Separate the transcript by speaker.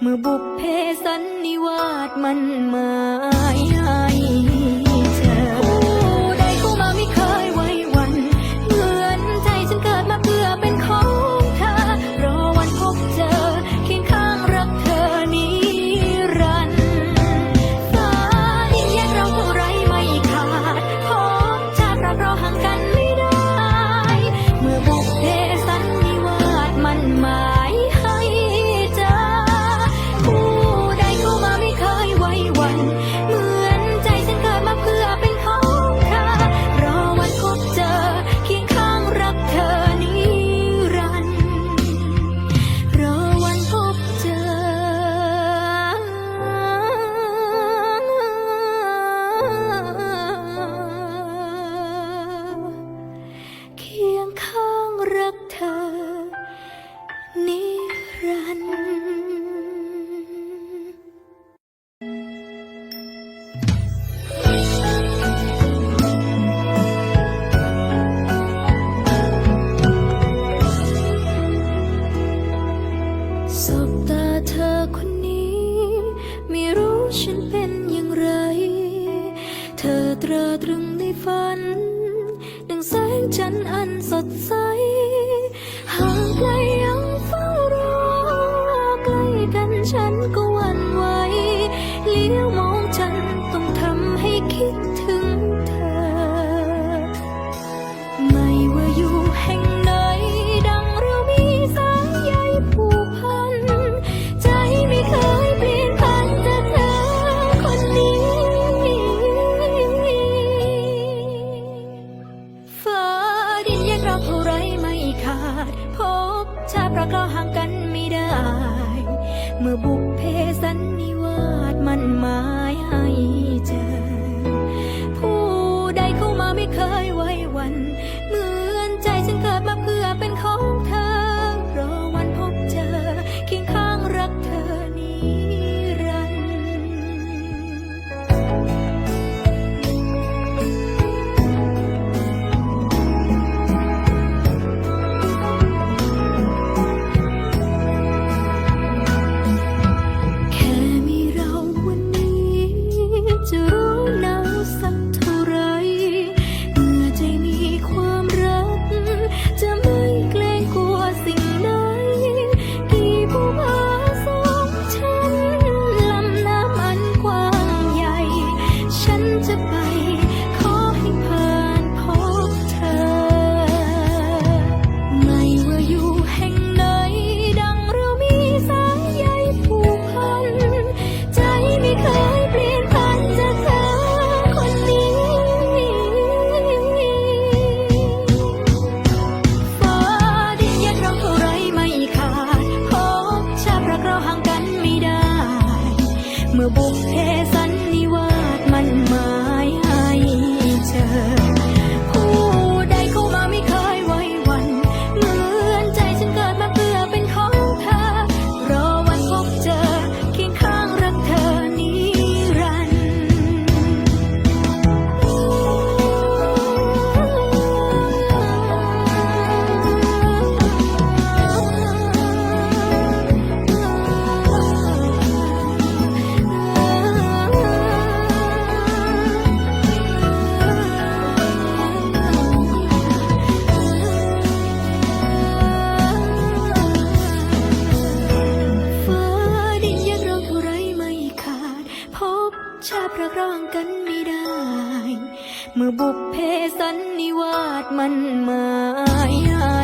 Speaker 1: เมื่อบุพเพสันนิวาสมันมาาย สบตาเธอคนนี้ ไม่รู้ฉันเป็นอย่างไร เธอตราตรึงในฝัน ดังแสงจันอันสดใสหางไกลยังฝ้ารอใกล้กันฉันก็ ชาเพราะคลอห่างกันไม่ได้ เมื่อบุกเพสันนิวาสมันมา กันไม่ได้ เมื่อบุพเพสันนิวาสมันมาย